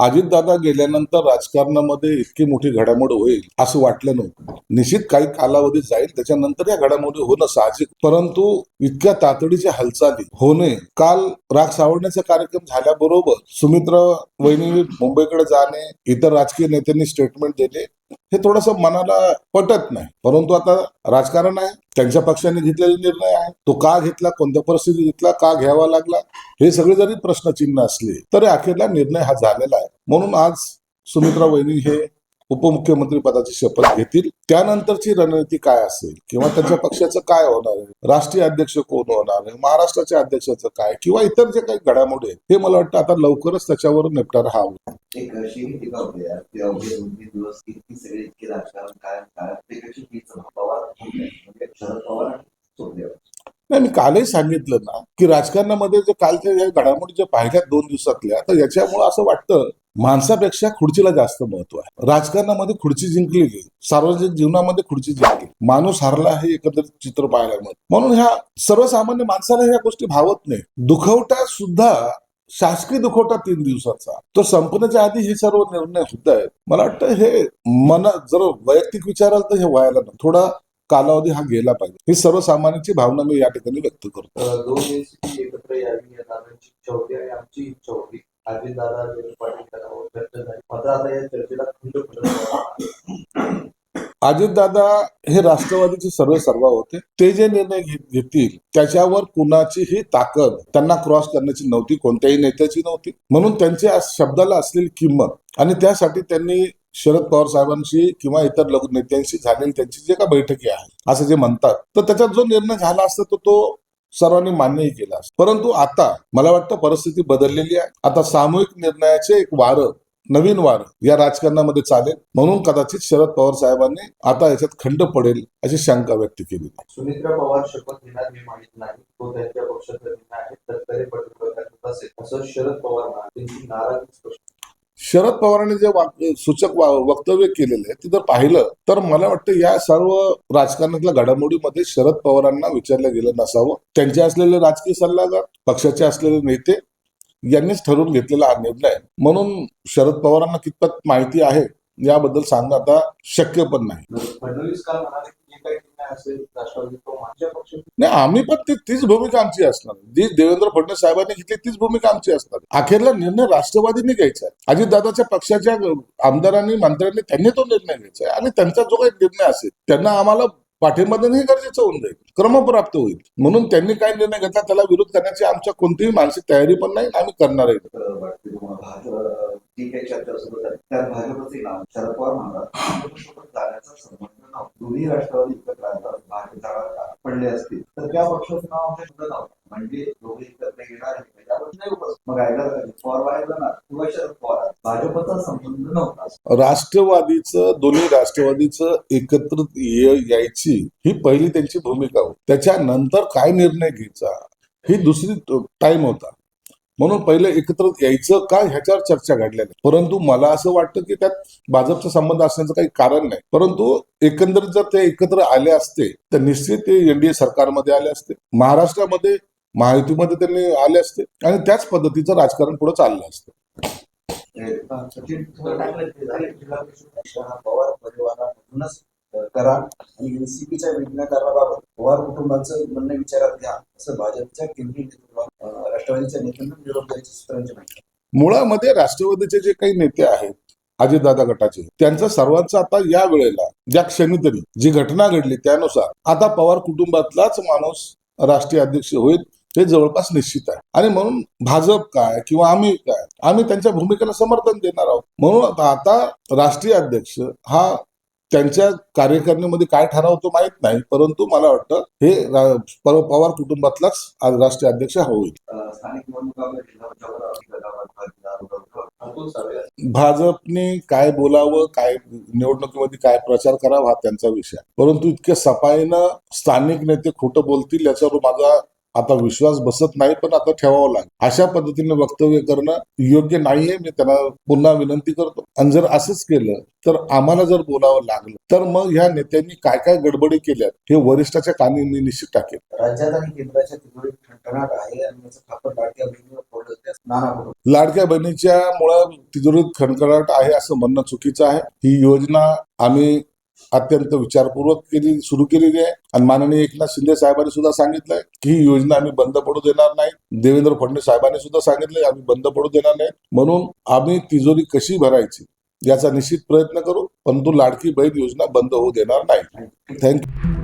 अजितदादा गेल्यानंतर राजकारणामध्ये इतकी मोठी घडामोड होईल असं वाटलं नव्हतं. निश्चित काही कालावधी जाईल त्याच्यानंतर या घडामोडी होणं साहजिक. परंतु इतक्या तातडीच्या हालचाली होणे काल राग सावरण्याचा कार्यक्रम झाल्याबरोबर सुमित्रा वहिनी मुंबईकडे जाणे इतर राजकीय नेत्यांनी स्टेटमेंट दिले हे थोडस मनाला पटत नाही. परंतु आता राजकारण आहे त्यांच्या पक्षाने घेतलेला निर्णय आहे. तो का घेतला कोणत्या परिस्थितीत घेतला का घ्यावा लागला हे सगळे जरी प्रश्नचिन्ह असले तरी अखेरला निर्णय हा झालेला आहे. म्हणून आज सुमित्रा वहिनी हे उपमुख्यमंत्री पदाची शपथ घेतील. त्यानंतरची रणनीती काय असेल? किंवा त्यांच्या पक्षाचं काय होणार आहे? राष्ट्रीय अध्यक्ष कोण होणार आहे? महाराष्ट्राच्या अध्यक्षाचं काय? किंवा इतर जे काही घडामोडी आहेत हे मला वाटतं आता लवकरच त्याच्यावर निपटारा हा होईल. एक अशी टीका होती यार की अवघे दोन तीन दिवस इतकी सगळे इतके राजकारण काय काय त्यापेक्षा हीच पवार म्हणजे शरद पवार आणि सोपदेव नाही मी कालही सांगितलं ना की राजकारणामध्ये जे कालच्या घडामोडी ज्या पाहिल्या दोन दिवसातल्या तर याच्यामुळे असं वाटतं माणसापेक्षा खुर्चीला जास्त महत्त्व आहे. राजकारणामध्ये खुर्ची जिंकली गेली सार्वजनिक जीवनामध्ये खुर्ची जिंकली माणूस हरला हे एकंदरीत चित्र पाहायला मिळत. म्हणून ह्या सर्वसामान्य माणसाला ह्या गोष्टी भावत नाही दुखवटा सुद्धा शासकीय दुखवटा तीन दिवसाचा. तो संपण्याच्या आधी हे सर्व निर्णय होत आहेत. मला वाटतं हे मन जर वैयक्तिक विचाराल तर हे व्हायला नाही थोडा कालावधी हा गेला पाहिजे. ही सर्वसामान्यांची भावना मी या ठिकाणी व्यक्त करतो. दोन एकत्र यावी या दादांची इच्छा होती आणि आमची इच्छा होती. अजित पाटील चर्चा झाली मात्र आता या चर्चेला खंड अजितदादा हे राष्ट्रवादीचे सर्व सर्व होते. ते जे निर्णय घेतील त्याच्यावर कुणाचीही ताकद त्यांना क्रॉस करण्याची नव्हती कोणत्याही नेत्याची नव्हती. म्हणून त्यांच्या शब्दाला असलेली किंमत आणि त्यासाठी त्यांनी शरद पवार साहेबांशी किंवा इतर लघु नेत्यांशी झालेली त्यांची जे काही बैठकी आहे असं जे म्हणतात. तर त्याच्यात जो निर्णय झाला असता तो तो सर्वांनी मान्यही केला असता. परंतु आता मला वाटतं परिस्थिती बदललेली आहे. आता सामूहिक निर्णयाचे एक वारं नवीन वार या राजकारणामध्ये चालेल. म्हणून कदाचित शरद पवार साहेबांनी आता याच्यात खंड पडेल अशी शंका व्यक्त केली. सुमित्रा पवार शपथ घेणार हे माहीत नाही. तो त्यांच्या पक्षाचा निर्णय आहे. तत्कालीन पटवर्गात असं शरद पवार म्हणाले. नाराजी स्पष्ट शरद पवारांनी जे वाक- सूचक वक्तव्य केलेले आहे ते जर पाहिलं तर मला वाटतं या सर्व राजकारणातल्या घडामोडीमध्ये शरद पवारांना विचारलं गेलं नसावं. त्यांचे असलेले राजकीय सल्लागार पक्षाचे असलेले नेते यांनीच ठरवून घेतलेला हा निर्णय. म्हणून शरद पवारांना कितपत माहिती आहे याबद्दल सांगणं आता शक्य पण नाही. असेल राष्ट्रवादी नाही आम्ही पण ती तीच भूमिका आमची असणार. जी देवेंद्र फडणवीस साहेबांनी घेतली तीच भूमिका आमची असणार. अखेरला निर्णय राष्ट्रवादीने घ्यायचा आहे. अजितदादाच्या पक्षाच्या आमदारांनी मंत्र्यांनी त्यांनी तो निर्णय घ्यायचा आहे. आणि त्यांचा जो काही निर्णय असेल त्यांना आम्हाला पाठिंबा देणं हे गरजेचं होऊन जाईल. क्रमप्राप्त होईल. म्हणून त्यांनी काय निर्णय घेतला त्याला विरोध करण्याची आमच्या कोणतीही मानसिक तयारी पण नाही आम्ही सुरू आहे पडले असतील. तर त्या पक्षाचं नाव आमच्या सुद्धा म्हणजे दोघे एकत्र येणार नाही उपस्थित मग पवार जाणार. किंवा शरद पवार. भाजपचा संबंध नव्हता. राष्ट्रवादीचं दोन्ही राष्ट्रवादीचं एकत्र यायची ही पहिली त्यांची भूमिका होती. त्याच्यानंतर काय निर्णय घ्यायचा? ही दुसरी टाइम होता. म्हणून पहिले एकत्र यायचं का ह्याच्यावर चर्चा घडल्या नाही परंतु मला असं वाटतं की त्यात भाजपचा संबंध असण्याचं काही कारण नाही परंतु एकंदरीत जर ते एकत्र आले असते तर निश्चित ते एनडीए सरकारमध्ये आले असते महाराष्ट्रामध्ये महायुतीमध्ये त्यांनी आले असते आणि त्याच पद्धतीचं राजकारण पुढे चाललं असतं पवार परिवारामधूनच करा आणि एनसीपीच्या विलीनीकरणाबाबत पवार कुटुंबाचं म्हणणं विचारात घ्या असं भाजपच्या केंद्रीय राष्ट्रवादीच्या नेत्यांना निरोप द्यायची सूत्रांची माहिती मुळामध्ये राष्ट्रवादीचे जे काही नेते आहेत अजितदादा गटाचे त्यांचं सर्वांचं आता या वेळेला ज्या क्षणी तरी जी घटना घडली त्यानुसार आता पवार कुटुंबातलाच माणूस राष्ट्रीय अध्यक्ष होईल हे जवळपास निश्चित आहे. आणि म्हणून भाजप काय किंवा आम्ही काय आम्ही त्यांच्या भूमिकेला समर्थन देणार आहोत. म्हणून आता आता राष्ट्रीय अध्यक्ष हा त्यांच्या कार्यकारिणीमध्ये काय ठरावतो माहीत नाही परंतु मला वाटतं हे पवार कुटुंबातलाच आज राष्ट्रीय अध्यक्ष हा होईल भाजपने काय बोलावं काय निवडणुकीमध्ये काय प्रचार करावा हा त्यांचा विषय. परंतु इतक्या सफाईनं स्थानिक नेते खोटं बोलतील याच्यावर माझा आता विश्वास बसत नाही पण आता ठेवावं लागेल. अशा पद्धतीने वक्तव्य करणं योग्य नाहीये मी त्यांना पुन्हा विनंती करतो. आणि जर असंच केलं तर आम्हाला जर बोलावं लागलं तर मग ह्या नेत्यांनी काय काय गडबडी केल्यात हे वरिष्ठाच्या कानी मी निश्चित टाकेल राज्यात आणि केंद्राच्या तिजोरीत ठणठणाट आहे आणि याचं खापर लाडक्या बहिणीवर पडलं नाना लाडक्या बहिणीच्या मुळे तिजोरीत खणखणाट आहे असं म्हणणं चुकीचं आहे. ही योजना आम्ही अत्यंत विचारपूर्वक केली सुरू केलेली आहे. आणि माननीय एकनाथ शिंदे साहेबांनी सुद्धा सांगितलंय की ही योजना आम्ही बंद पडू देणार नाही. देवेंद्र फडणवीस साहेबांनी सुद्धा सांगितलंय आम्ही बंद पडू देणार नाही. म्हणून आम्ही तिजोरी कशी भरायची याचा निश्चित प्रयत्न करू परंतु लाडकी बहीण योजना बंद होऊ देणार नाही. थँक्यू